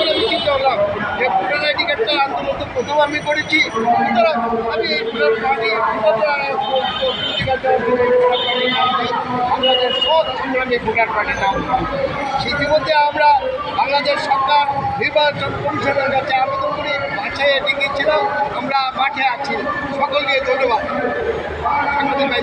রাজনৈতিক যে প্রথম আমি করেছি। আমি ইতিমধ্যে আমরা বাংলাদেশ সরকার নির্বাচন কমিশনের কাছে আবেদন করি বাছাই ডেকেছিলাম আমরা মাঠে আছি। সকলকে ধন্যবাদ ধন্যবাদ।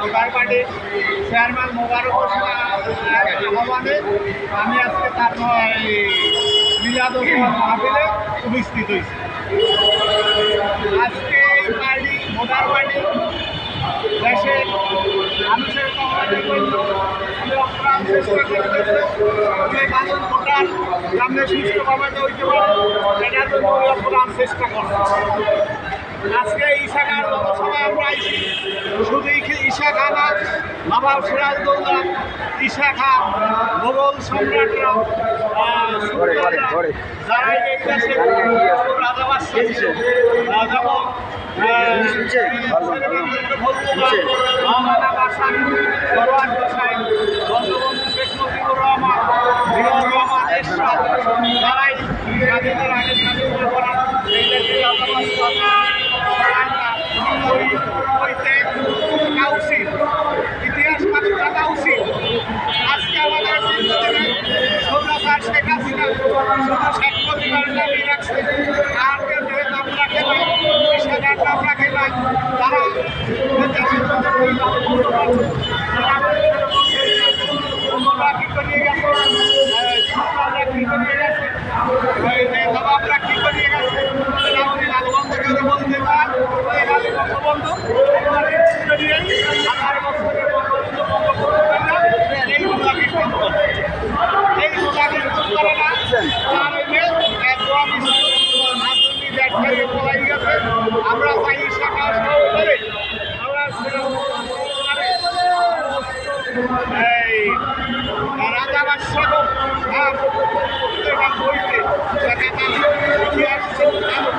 পার্টির চেয়ারম্যান মোবারক আহ্বানে আমি আজকে তার মিলাদ মাহফিলে উপস্থিত হয়েছি। আজকে এই ভোটার পার্টি দেশের মানুষের চেষ্টা করতেছে সামনে সুস্থভাবে হইতে পারে এটার জন্য চেষ্টা করতেছি। আজকে ইশাখার জনসভায় আমরা শুধু ইখে- ঈশা খা না নবাব সিরাজদৌল্লা ঈশা খা মোগল সম্রাটরা যারা এই দেশে রাজাবাস যেমন মহামানা বাসান সরওয়ার হোসাইন বঙ্গবন্ধু শেখ যে নবাবরা Thank you.